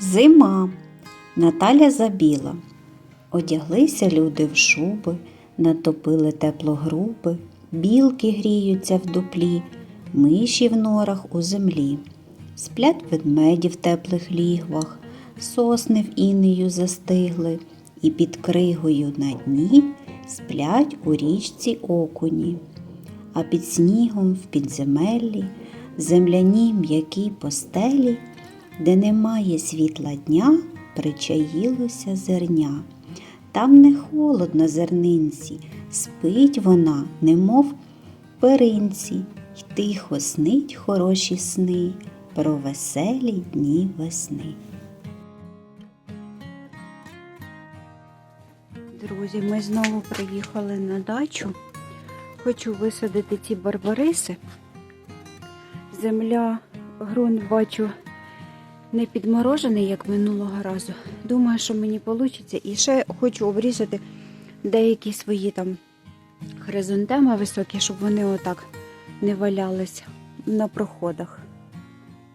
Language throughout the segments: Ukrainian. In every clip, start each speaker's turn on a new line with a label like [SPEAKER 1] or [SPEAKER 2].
[SPEAKER 1] Зима. Наталя забіла. Одяглися люди в шуби, натопили теплогруби, білки гріються в дуплі, миші в норах у землі. Сплять ведмеді в теплих лігвах, сосни в інею застигли, і під кригою на дні сплять у річці окуні а під снігом в підземеллі, земляні м'які постелі, де немає світла дня, причаїлося зерня. Там не холодно зернинці, спить вона, немов перинці, й тихо снить хороші сни про веселі дні весни.
[SPEAKER 2] Друзі, ми знову приїхали на дачу. Хочу висадити ці барбариси. Земля, ґрунт бачу не підморожений, як минулого разу. Думаю, що мені вийде. І ще хочу обрізати деякі свої там хризантеми високі, щоб вони отак не валялися на проходах.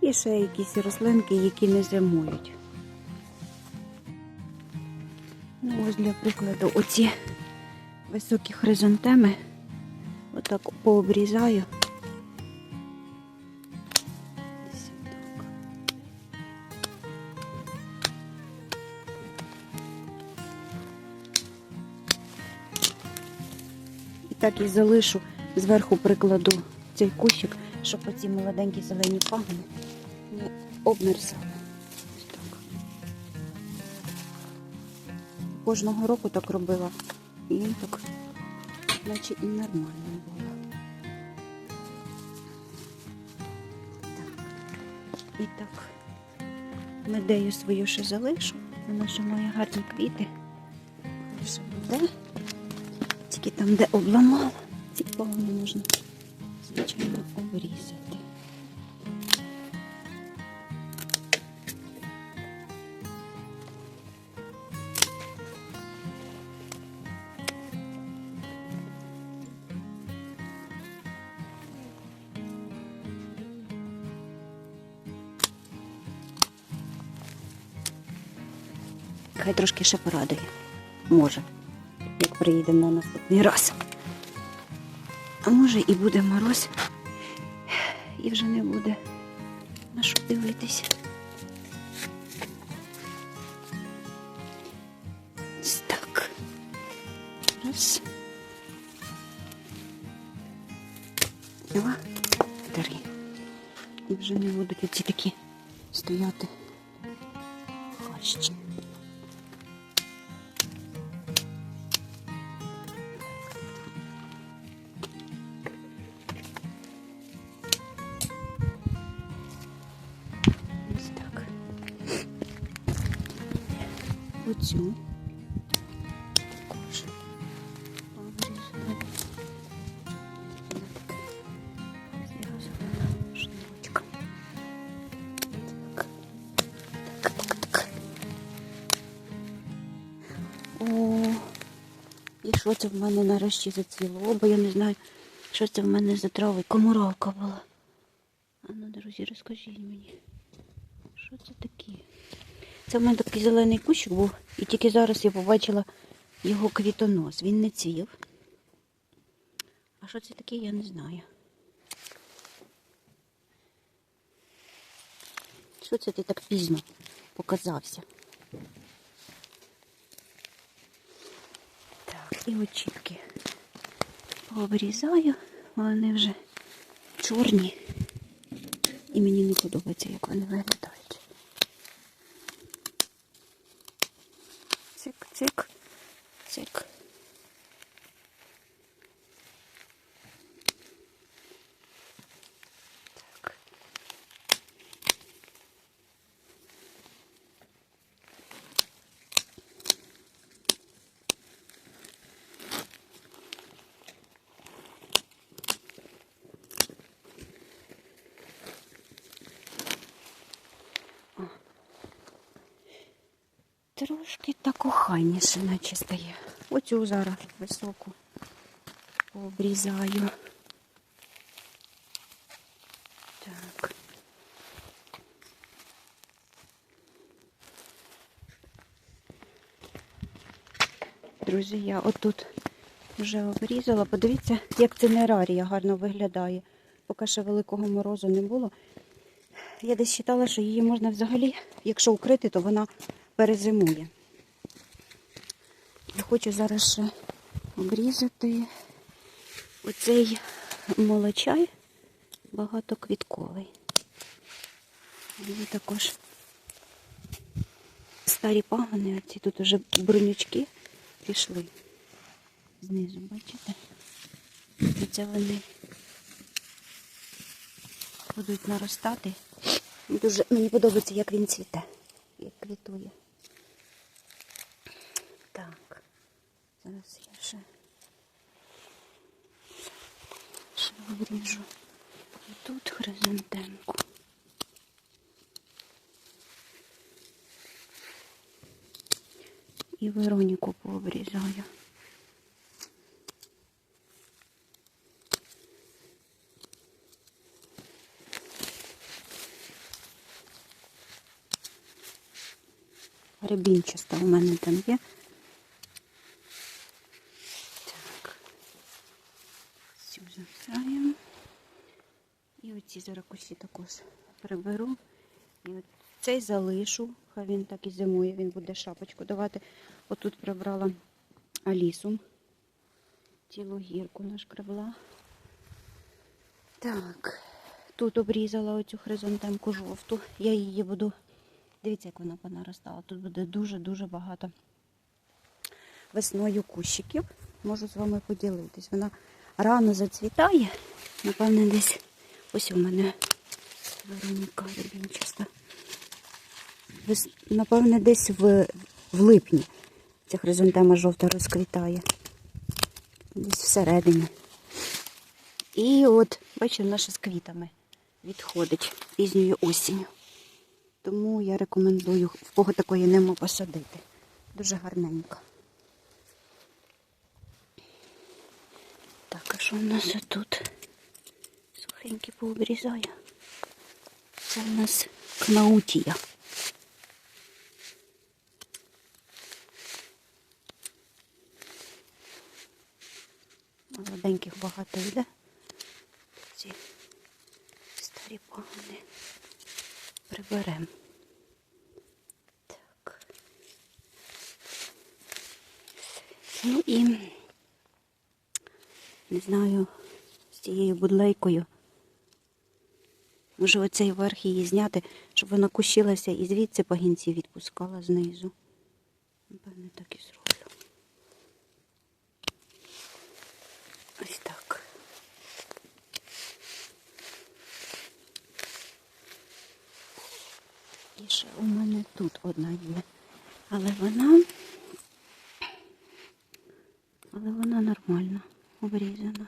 [SPEAKER 2] І ще якісь рослинки, які не зимують. Ну, ось для прикладу, оці високі хризантеми отак пообрізаю. Так і залишу, зверху прикладу цей кущик, щоб оці молоденькі зелені пагони не обмерзали. Кожного року так робила. І так, наче і нормально було. Так. І так, медею свою ще залишу. Вона ще має гарні квіти. Ще буде. Тільки там, де обламала, ці пагони можна, звичайно, обрізати. Хай трошки ще порадує. Може, приїдемо на наступний раз. А може і буде мороз, і вже не буде на що дивитися. Так. Раз. Два. Три. І вже не будуть оці такі стояти хащі. Так. О, і що це в мене нарешті зацвіло, бо я не знаю, що це в мене за трави. Комуровка була. А ну, друзі, розкажіть мені. Що це таке? Це в мене такий зелений кущик був, і тільки зараз я побачила його квітонос. Він не цвів. А що це таке, я не знаю. Що це ти так пізно показався? Так, і очітки пообрізаю, вони вже чорні. І мені не подобається, як вони виглядають. Цик, цик, Трошки так охайніше, наче стає. Оцю зараз високу обрізаю. Так. Друзі, я отут вже обрізала. Подивіться, як це цинерарія гарно виглядає. Поки ще великого морозу не було. Я десь вважала, що її можна взагалі, якщо укрити, то вона перезимує. Я хочу зараз ще обрізати оцей молочай багатоквітковий. Є також старі пагони, оці тут вже бронючки пішли. Знизу, бачите? І це вони будуть наростати. Дуже мені подобається, як він цвіте, як квітує. Так, зараз я ще, ще обріжу тут хризантемку. І Вероніку пообрізаю. Рябінчаста у мене там є. Так. Цю забираємо. І оці зараз також приберу. І цей залишу, хай він так і зимує, він буде шапочку давати. Отут прибрала Алісу. Цілу гірку нашкребла. Так, тут обрізала оцю хризантемку жовту. Я її буду. Дивіться, як вона понаростала. Тут буде дуже-дуже багато весною кущиків. Можу з вами поділитись. Вона рано зацвітає. Напевне, десь ось у мене Вероніка Рябінчаста. Вес- Напевне, десь в, в липні ця хризантема жовта розквітає. Десь всередині. І от, бачите, наша з квітами відходить пізньою осінню. Тому я рекомендую, в кого такої нема посадити. Дуже гарненько. Так, а що в нас тут? Сухенькі пообрізаю. Це в нас кнаутія. Молоденьких багато йде. Ці старі пагони приберемо. Так. Ну і не знаю, з цією будлейкою. Може оцей верх її зняти, щоб вона кущилася і звідси пагінці відпускала знизу. Напевне, так і зроблю. Ось так. І ще у мене тут одна є. Але вона. Але вона нормальна, обрізана.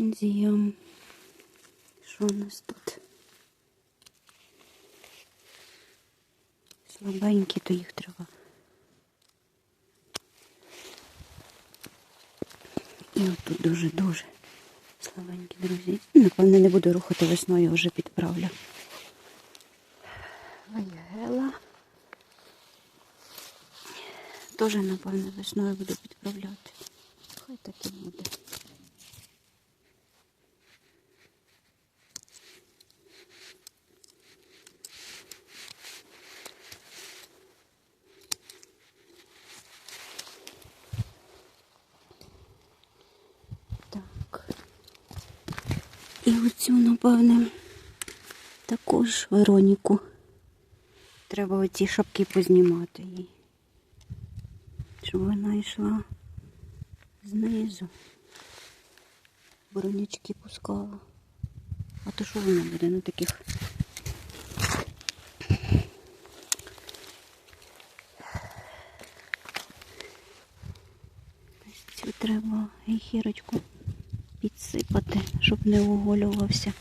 [SPEAKER 2] Гортензія. Що у нас тут? Слабенькі, то їх треба. І отут дуже-дуже слабенькі, друзі. Напевне, не буду рухати весною, вже підправлю. Вайгела. Теж, напевне, весною буду підправляти. Хай так і буде. Так. І оцю, напевне, також Вероніку. Треба оці шапки познімати їй. Щоб вона йшла знизу. Бронячки пускала. А то що вона буде на таких? Ось Цю треба гірочку підсипати, щоб не оголювався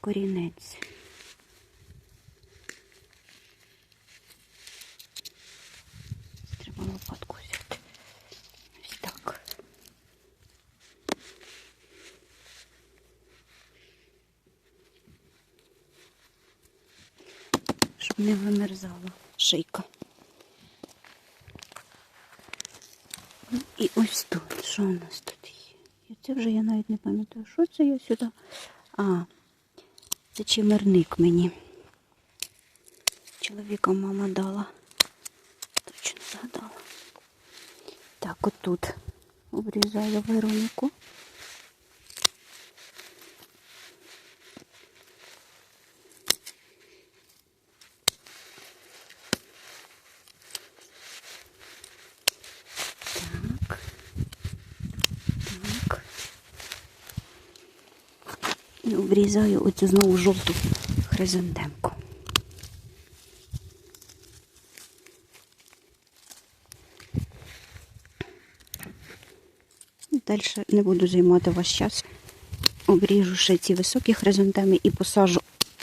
[SPEAKER 2] корінець. Треба лопатку взяти. Ось так. Щоб не вимерзала шийка. І ось тут, що у нас тут є? І це вже я навіть не пам'ятаю, що це я сюди. А, це чимерник мені. Чоловіка мама дала. Точно згадала. Так, отут обрізаю Вероніку. Обрізаю оцю знову жовту хризантемку. Далі не буду займати ваш час. Обріжу ще ці високі хризантеми і посажу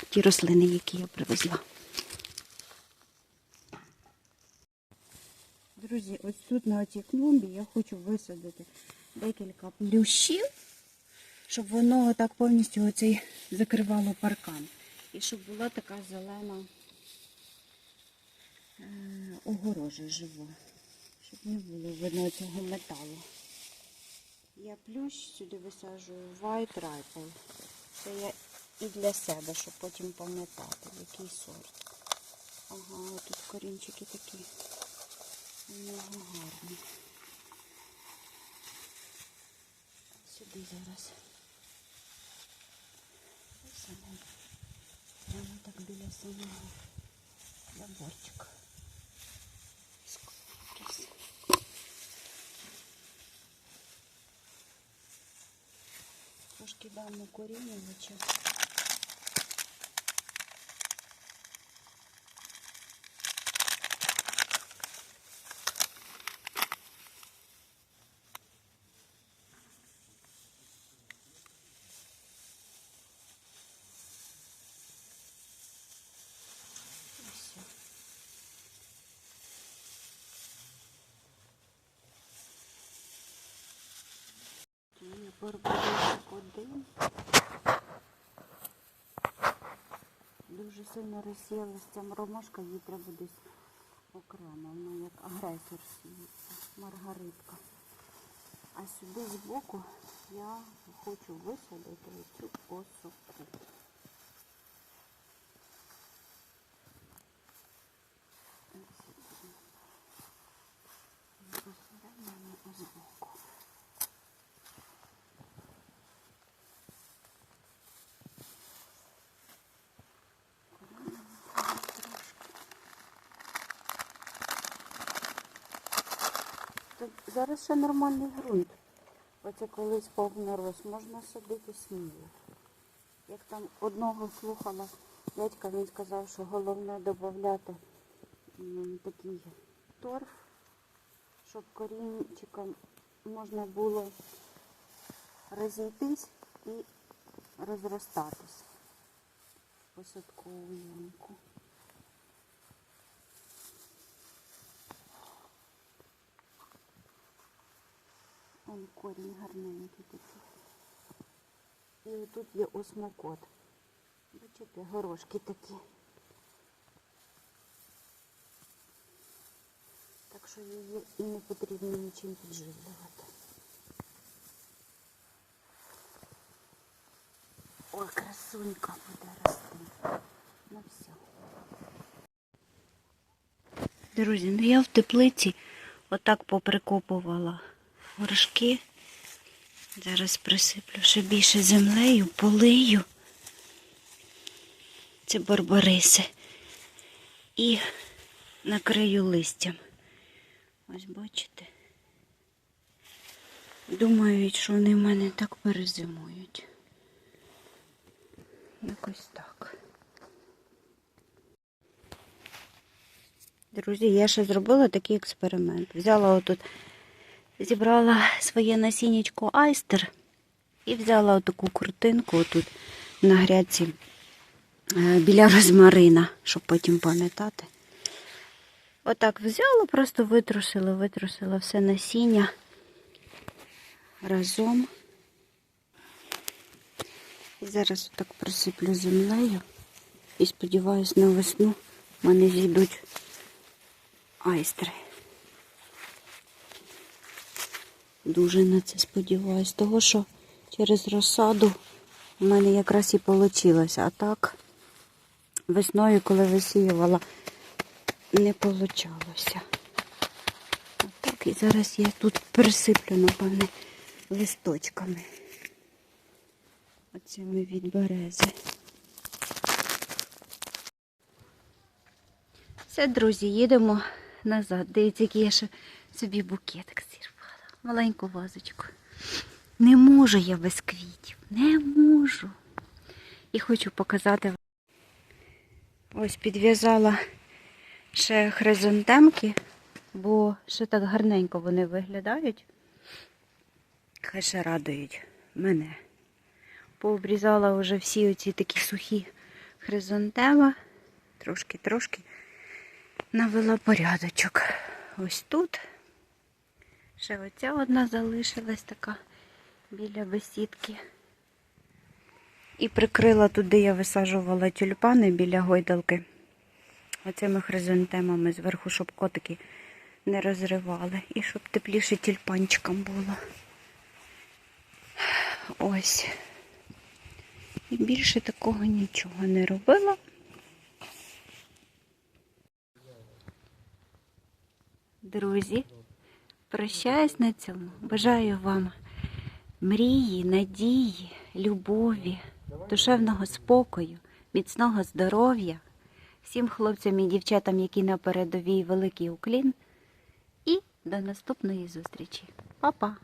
[SPEAKER 2] ті рослини, які я привезла. Друзі, ось тут на цій клумбі я хочу висадити декілька плющів, щоб воно так повністю оцей закривало паркан. І щоб була така зелена е, огорожа жива, щоб не було видно цього металу. Я плющ сюди висаджую White Ripple. Це я і для себе, щоб потім пам'ятати, який сорт. Ага, тут корінчики такі. У гарні. Сюди зараз. Саме. Прямо так біля самого заборчика. Трошки дам укорінювача. Барбарисок один. Дуже сильно розсіялася ця ромашка, її треба десь окремо, вона як агресор сіється, маргаритка. А сюди збоку я хочу висадити цю осоку. Ось сюди. І посередині збоку. Тут зараз ще нормальний ґрунт. Оце колись повний рост, можна садити сміло. Як там одного слухала дядька, він сказав, що головне додати такий торф, щоб корінчиком можна було розійтись і розростатись посадкову ямку. Он корінь гарненький такий. І отут є осмокот. Бачите, горошки такі. Так що її і не потрібно нічим підживлювати. Ой, красунька буде рости. Ну все. Друзі, ну я в теплиці отак поприкопувала горшки. Зараз присиплю ще більше землею, полию. Це барбариси. І накрию листям. Ось бачите. Думають, що вони в мене так перезимують. Якось так. Друзі, я ще зробила такий експеримент. Взяла отут, зібрала своє насіннячко айстер і взяла отаку куртинку отут на грядці е, біля розмарина, щоб потім пам'ятати. Отак взяла, просто витрусила, витрусила все насіння разом. І зараз отак присиплю землею і сподіваюсь на весну в мене зійдуть айстри. Дуже на це сподіваюсь, того що через розсаду в мене якраз і вийшло. А так весною, коли висіювала, не вийшло. Так, і зараз я тут присиплю, напевне, листочками. Оцими від берези. Все, друзі, їдемо назад. Дивіться, який я ще собі букетик зірвала. Маленьку вазочку. Не можу я без квітів. Не можу. І хочу показати. вам. Ось підв'язала ще хризантемки, бо ще так гарненько вони виглядають. Хай ще радують мене. Пообрізала вже всі оці такі сухі хризантеми. Трошки-трошки навела порядочок. Ось тут. Ще оця одна залишилась така біля бесідки. І прикрила туди, я висаджувала тюльпани біля гойдалки. Оцими хризантемами зверху, щоб котики не розривали. І щоб тепліше тюльпанчикам було. Ось. І більше такого нічого не робила. Друзі, прощаюсь на цьому. Бажаю вам мрії, надії, любові, душевного спокою, міцного здоров'я. Всім хлопцям і дівчатам, які на передовій великий уклін. І до наступної зустрічі. Па-па!